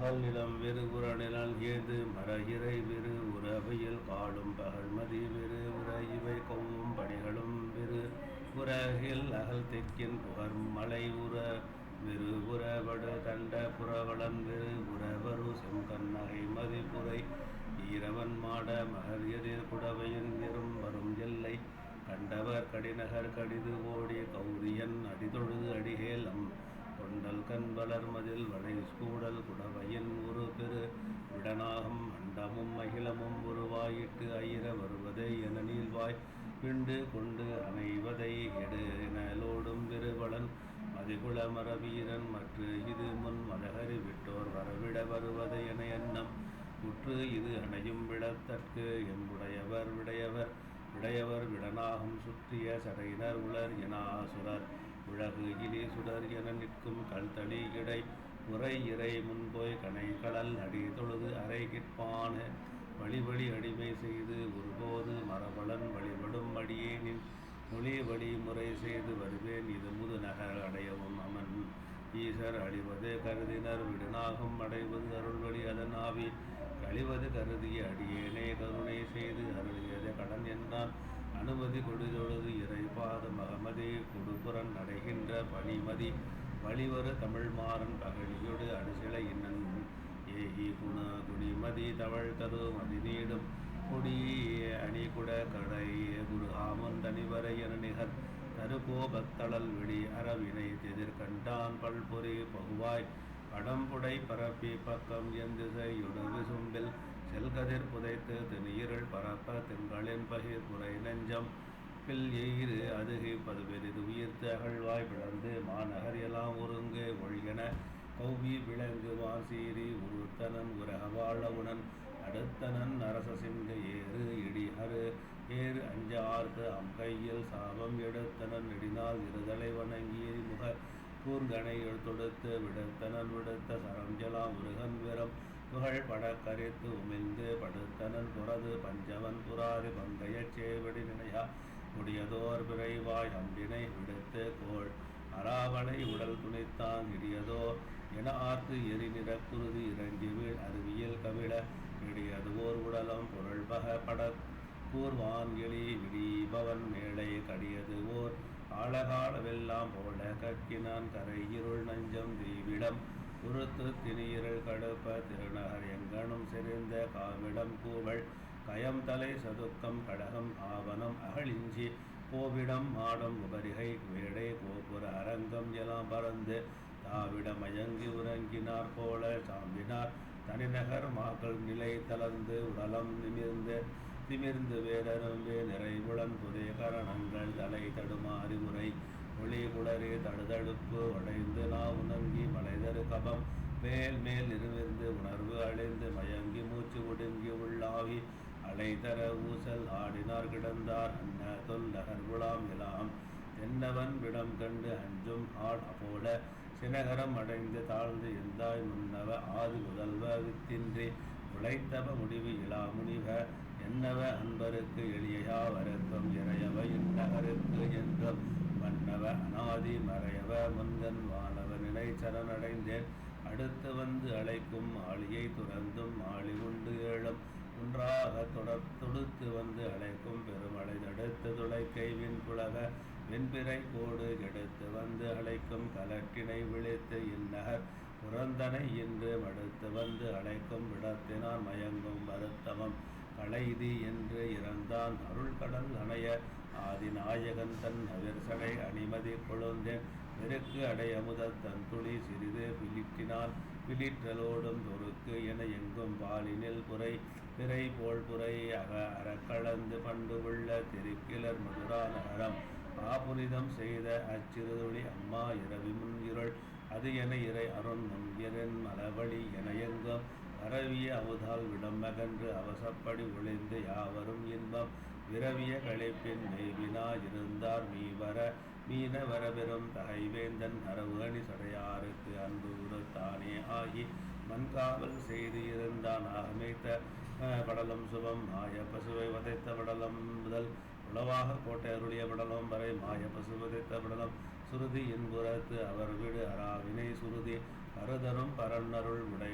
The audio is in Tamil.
அகல் நிலம் வெறுகுற ஏது? மரகிரை வெறு உறவையில் காடும் பகல்மதி வெறு உற இவை கொவ்வும் பணிகளும் வெறு உரகில் அகல் தெக்கின் புகர் மலை உற வெறு உறவடு தண்ட புறவளம் வெறு உறவரு செங்கண்ணகை மதிப்புரை ஈரவன் மாட மகர் எதிர் குடவையின் எறும் வரும் எல்லை கண்டவர் கடிநகர் கடிது ஓடி கௌரியன் அடிதொழுது அடிகேலம். கொண்டல் கண் வளர்மதில் வளை சூடல் குடவையின் ஒரு பெரு. விடனாகும் அண்டமும் அகிலமும் உருவாயிட்டு ஐர வருவதை என நீள்வாய். பிண்டு கொண்டு அணைவதை எடு எனலோடும் பெருவளன் மதிகுல மரவீரன் மற்ற இது முன் மதகரி விட்டோர் வரவிட வருவதை என எண்ணம். உற்று இது அணையும் விடத்தற்கு எம்புடையவர் விடையவர். விடையவர் விடனாகும் சுற்றிய சடையினர் உலர் என ஆசுரர் இலி சுடர் என நிற்கும் கல்தளி இடை உரை இறை முன்போய் கனை கடல் அடி தொழுது அறை கிட்பான. வழிவழி அடிமை செய்து ஒருபோது மரபலன் வழிபடும் அடியேனின் மொழி வழி முறை செய்து வருவேன். இது முது நகர் அடையவும் அமன். ஈசர் அழிவது கருதினர் விடனாகும் அடைவது அருள்வழி அதனாவி கழிவது கருதிய அடியேனே கருணை செய்து அருளியது கடன் என்றான். அனுமதி கொடுதொழுது இறைபாத மகமதே கொடு கொடுபுறன் நடைகின்ற பணிமதி வழிவரு தமிழ்மாறன் பகழியொடு அடிசிலை இன்னன் ஏகி குண குடிமதி தவழ் தரு மதிநீடும் கொடி அணி குட கடை குரு ஆமன் தனிவரை என நிகர். தருகோ பக்தளல் விழி அறவினை எதிர்கண்டான் பல்பொறி பகுவாய். படம்புடை பரப்பி பக்கம் எந்திசையுடு சும்பில் செல்கதிர் புதைத்து திணீரல் பரப்ப திங்களின் பகிர் புரை நெஞ்சம். பில் எயிறு அதுகை பதுபெரிது உயிர்த்து அகழ்வாய் பிளந்து மாநகர் எல்லாம் ஒருங்கு ஒழிகன கௌவி விலங்கு வாசீரி உருத்தனன் உரகவாழவுடன் அடுத்தனன் அரச சிங்க ஏறு இடிஹரு. ஏறு அஞ்சார்க்கு அம் கையில் சாபம் எடுத்தனன் நெடினால் இருதலை வணங்கி முக கூர்கனை தொடுத்து விடுத்தனன் விடுத்த சரஞ்சலாம் முருகன் விரம். புகழ் பட கரித்து உமிழ்ந்து படுத்தனன் புறது பஞ்சவன் புராறு பங்கைய சேவடி முடியதோர் விரைவாய் அம்பினை விடுத்து கோள். அராவணை உடல் துணைத்தான் இடியதோ? என ஆர்த்து எரி நிற குருதி இறங்கி வீழ் அருவியல் கவிழ இடியதுவோர் உடலம் பொருள் பக பட கூர்வான் எளி விடிபவன் மேடை கடியது ஓர். ஆழகாலவெல்லாம் போல கக்கினான் கரை இருள் நஞ்சம் தீவிடம். உருத்து திணியிரள் கடுப்ப திருநகர் எங்கனும் செறிந்த காவிடம் கூவள் கயம் தலை சதுக்கம் கடகம் ஆவணம் அகழிஞ்சி கோவிடம் மாடம் உபரிகை வேடை கோபுர அரங்கம் எல்லாம் பறந்து தாவிட மயங்கி உறங்கினார் போல சாம்பினார். தனிநகர் மாக்கள் நிலை தளர்ந்து உடலம் நிமிர்ந்து திமிர்ந்து வேடரும்பே நிறைவுடன் புதிய கரணங்கள் தலை தடுமாறி உரை ஒளி குளறி தடுதடுப்பு உடைந்து நா உணங்கி மலைதரு கபம். மேல் மேல் நிறுவிந்து உணர்வு அழிந்து மயங்கி மூச்சு விடு அலைதர ஊசல் ஆடினார் கிடந்தார் அன்ன தொல்லகர் குலாம் இலாம் தென்னவன் விடம் கண்டு அஞ்சும் ஆட் போல சினகரம் அடைந்து தாழ்ந்து எந்தாய் முன்னவ ஆதி முதல்வ வித்தின்றி. உழைத்தவ முடிவு இலா முனிவ என்னவ அன்பருக்கு எளியா வருத்தம் இறையவ இந்நகருக்கு என்றும். மன்னவ அனாதி மறையவ முந்தன் வானவ நிலைச்சரணடைந்தேன் அடுத்து வந்து அழைக்கும் ஆளியை துறந்தும் ஆளி குன்றாத ஒன்றாக தொடர் தொடுத்து வந்து அழைக்கும் பெருமழை தடுத்து துளைக்கை விண்புலக வெண்பிறை கோடு கெடுத்து வந்து அழைக்கும் கலட்டினை விழித்து இந்நகர் புறந்தனை என்று மடுத்து வந்து அழைக்கும் விடத்தினான் மயங்கும் வருத்தமம் களைதி என்று இறந்தான் அருள் கடல் அணைய. ஆதிநாயகன் தன் அவிர்சடை அணிமதி கொழுந்தேன் பெருக்கு அடைய முதல் தன் துளி சிறிது பிலிட்டினான் பிலிற்றலோடும் தொருக்கு என எங்கும் பாலினில் புரை பிறை போல் புரை அக அறக்கலந்து பண்டு உள்ள திருக்கிலர் மதுரா நகரம் ஆபுரிதம் செய்த அச்சிறுதொழி அம்மா இரவி முன் அது என இறை அருண் முன்கிறன் மலவழி என எங்கும். பரவிய அமுதால் விடமகன்று அவசப்படி ஒளிந்து யாவரும் இன்பம். விரவிய களைப்பின் மெய்வினா இருந்தார் மீவர மீன வரபெறும் தகைவேந்தன் அரவுகணி சடையார். ஆகி மண்காவல் செய்து இருந்தான் ஆகமேத்த படலம் சுபம் மாய பசுவை வதைத்த படலம் முதல் உளவாக கோட்டை அருளிய படலம் வரை மாய பசு வதைத்த படலம் சுருதி என்புறத்து அவர் விடு அராவினை சுருதி கருதரும் பரன்னருள் உடை